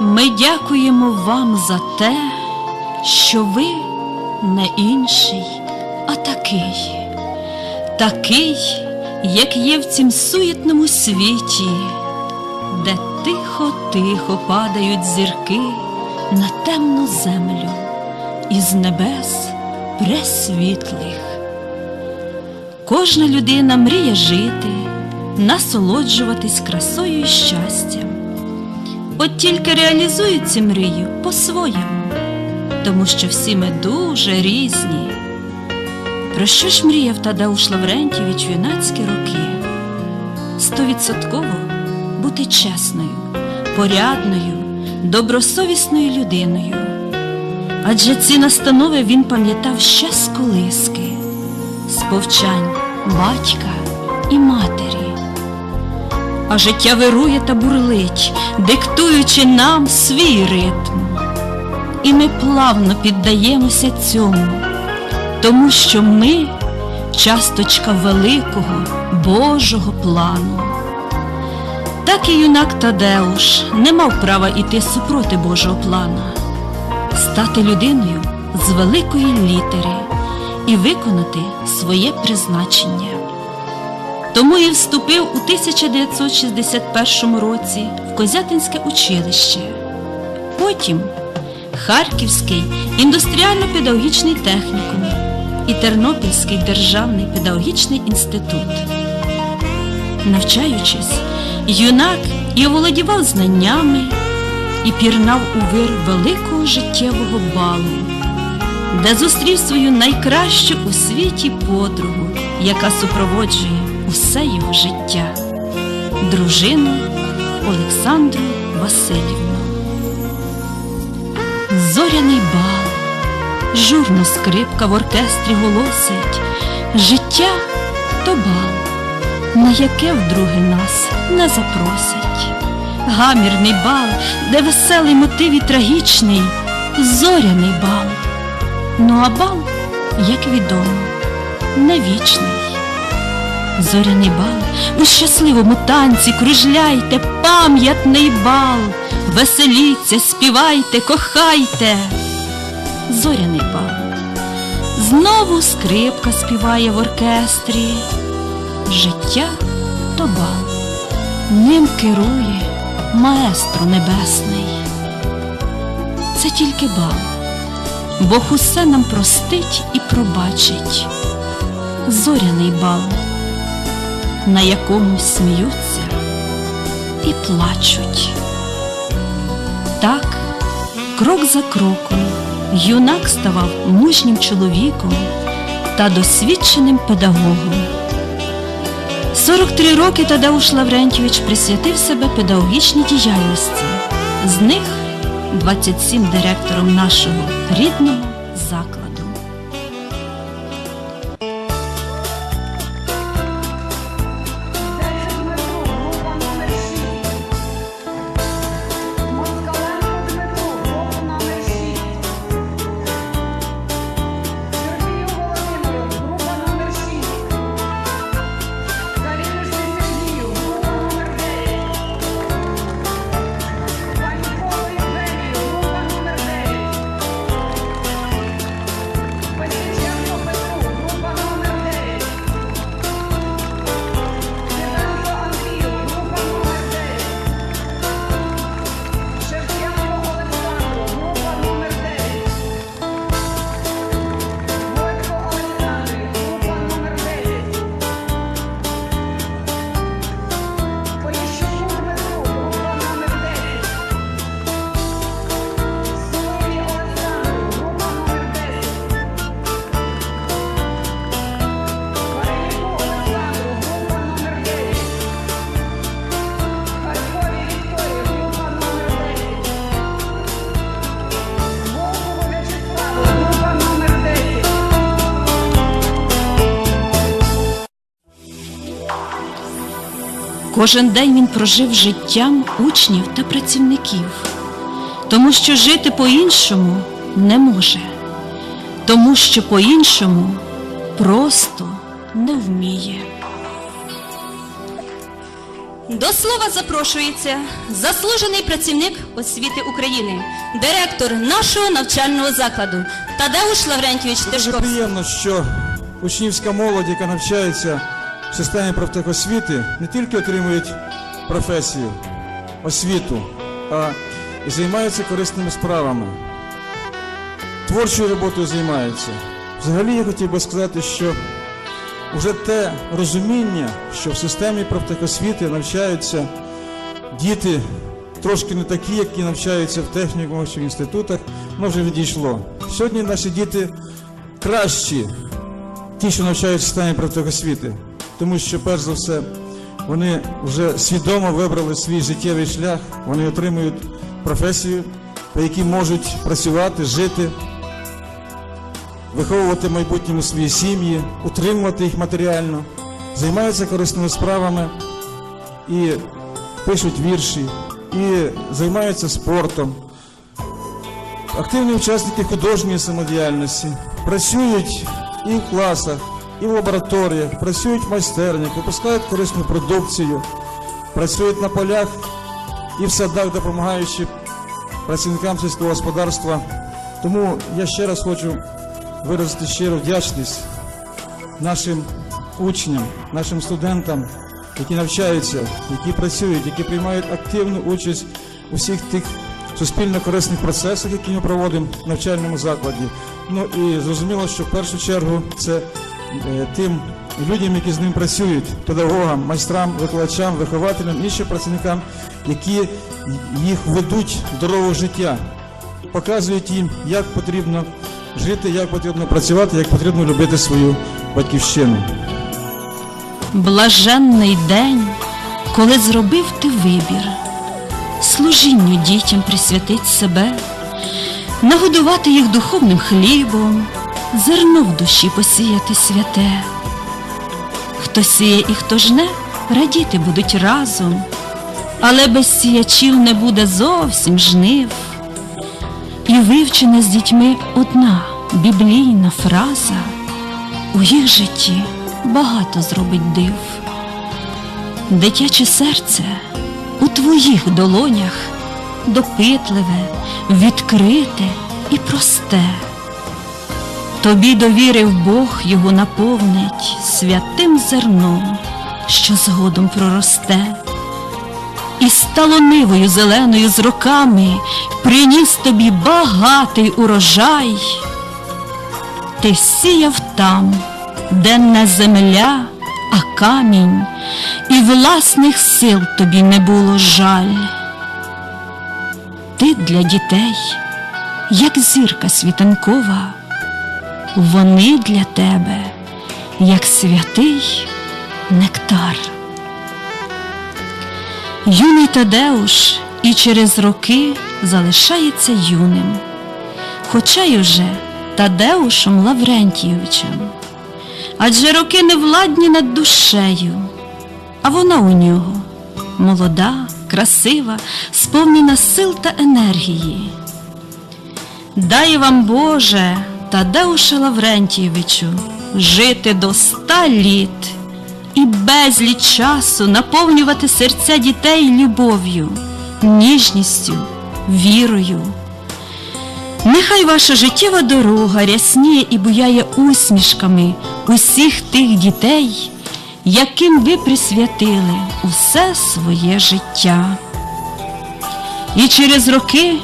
Ми дякуємо вам за те, що ви не інший, а такий, такий, як є в цім суєтному світі, де тихо-тихо падають зірки на темну землю із небес пресвітлих. Кожна людина мріє жити, насолоджуватись красою і щастям. От тільки реалізують ці мрії по-своєму, тому що всі ми дуже різні. Про що ж мріяв Тадеуш Лаврентівич в юнацькі роки? Стовідсотково бути чесною, порядною, добросовісною людиною. Адже ці настанови він пам'ятав ще з колиски, з повчань батька і матері. А життя вирує та бурлить, диктуючи нам свій ритм. І ми плавно піддаємося цьому, тому що ми часточка великого Божого плану. Так і юнак Тадеуш не мав права іти супроти Божого плана, стати людиною з великої літери і виконати своє призначення. Тому і вступив у 1961 році в Козятинське училище, потім Харківський індустріально-педагогічний технікум і Тернопільський державний педагогічний інститут. Навчаючись, юнак і оволодівав знаннями і пірнав у вир великого життєвого балу, де зустрів свою найкращу у світі подругу, яка супроводжує усе його життя, дружину Олександру Васильівну. Зоряний бал, журно скрипка в оркестрі голосить, життя то бал, на яке вдруге нас не запросять. Гамірний бал, де веселий мотив і трагічний, зоряний бал. Ну а бал, як відомо, не вічний. Зоряний бал, у щасливому танці кружляйте, пам'ятний бал, веселіться, співайте, кохайте. Зоряний бал. Знову скрипка співає в оркестрі. Життя то бал, ним керує маестро небесний. Це тільки бал, Бог усе нам простить і пробачить. Зоряний бал на якому сміються і плачуть. Так, крок за кроком, юнак ставав мужнім чоловіком та досвідченим педагогом. 43 роки Тадеуш Лаврентьович присвятив себе педагогічній діяльності, з них 27 директором нашого рідного закладу. Кожен день він прожив життям учнів та працівників, тому що жити по-іншому не може, тому що по-іншому просто не вміє. До слова запрошується заслужений працівник освіти України, директор нашого навчального закладу Тадеуш Лаврентійович Дуже Тишковський. приємно, що учнівська молодь, яка навчається в системі профтехосвіти, не тільки отримують професію, освіту, а і займаються корисними справами. Творчою роботою займаються. Взагалі я хотів би сказати, що вже те розуміння, що в системі профтехосвіти навчаються діти трошки не такі, які навчаються в технікумах чи в інститутах, воно вже відійшло. Сьогодні наші діти кращі, ті, що навчаються в системі профтехосвіти, тому що, перш за все, вони вже свідомо вибрали свій життєвий шлях, вони отримують професію, по якій можуть працювати, жити, виховувати в майбутньому свої сім'ї, утримувати їх матеріально, займаються корисними справами і пишуть вірші, і займаються спортом. Активні учасники художньої самодіяльності. Працюють і в класах, і в лабораторіях, працюють в майстернях, випускають корисну продукцію, працюють на полях і в садах, допомагаючи працівникам сільського господарства. Тому я ще раз хочу виразити щиру вдячність нашим учням, нашим студентам, які навчаються, які працюють, які приймають активну участь у всіх тих суспільно корисних процесах, які ми проводимо в навчальному закладі. Ну і зрозуміло, що в першу чергу це тим людям, які з ним працюють, педагогам, майстрам, викладачам, вихователям, іншим працівникам, які їх ведуть в дорогу життя, показують їм, як потрібно жити, як потрібно працювати, як потрібно любити свою батьківщину. Блаженний день, коли зробив ти вибір, служінню дітям присвятить себе, нагодувати їх духовним хлібом, зерно в душі посіяти святе. Хто сіє і хто жне, радіти будуть разом, але без сіячів не буде зовсім жнив. І вивчена з дітьми одна біблійна фраза у їх житті багато зробить див. Дитяче серце у твоїх долонях допитливе, відкрите і просте. Тобі довірив Бог його наповнить святим зерном, що згодом проросте. І стало нивою зеленою з роками приніс тобі багатий урожай. Ти сіяв там, де не земля, а камінь, і власних сил тобі не було жаль. Ти для дітей, як зірка світанкова, вони для тебе, як святий нектар. Юний Тадеуш і через роки залишається юним, хоча й уже Тадеушем Лаврентійовичем. Адже роки не владні над душею, а вона у нього молода, красива, сповнена сил та енергії. Дай вам Боже, Тадеуше Лаврентійовичу, жити до ста літ і безліч часу наповнювати серця дітей любов'ю, ніжністю, вірою. Нехай ваша життєва дорога рясніє і буяє усмішками усіх тих дітей, яким ви присвятили усе своє життя. І через роки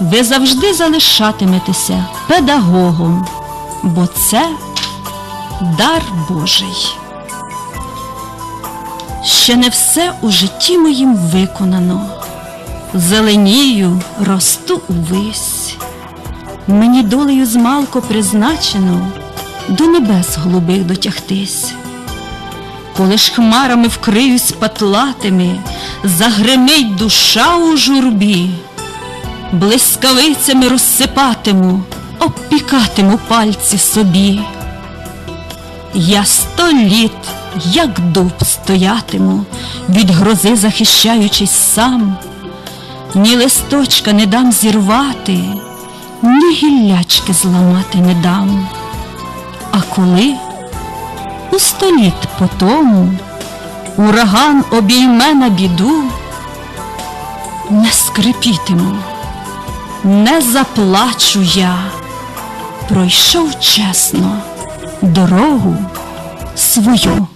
ви завжди залишатиметеся педагогом, бо це дар Божий. Ще не все у житті моїм виконано, зеленію росту увись. Мені долею змалко призначено до небес голубих дотягтись. Коли ж хмарами вкриюсь патлатими, загримить душа у журбі, блискавицями розсипатиму, обпікатиму пальці собі. Я сто літ, як дуб стоятиму, від грози захищаючись сам, ні листочка не дам зірвати, ні гіллячки зламати не дам. А коли у сто літ по тому ураган обійме на біду, не скрипітиму, не заплачу я, пройшов чесно дорогу свою.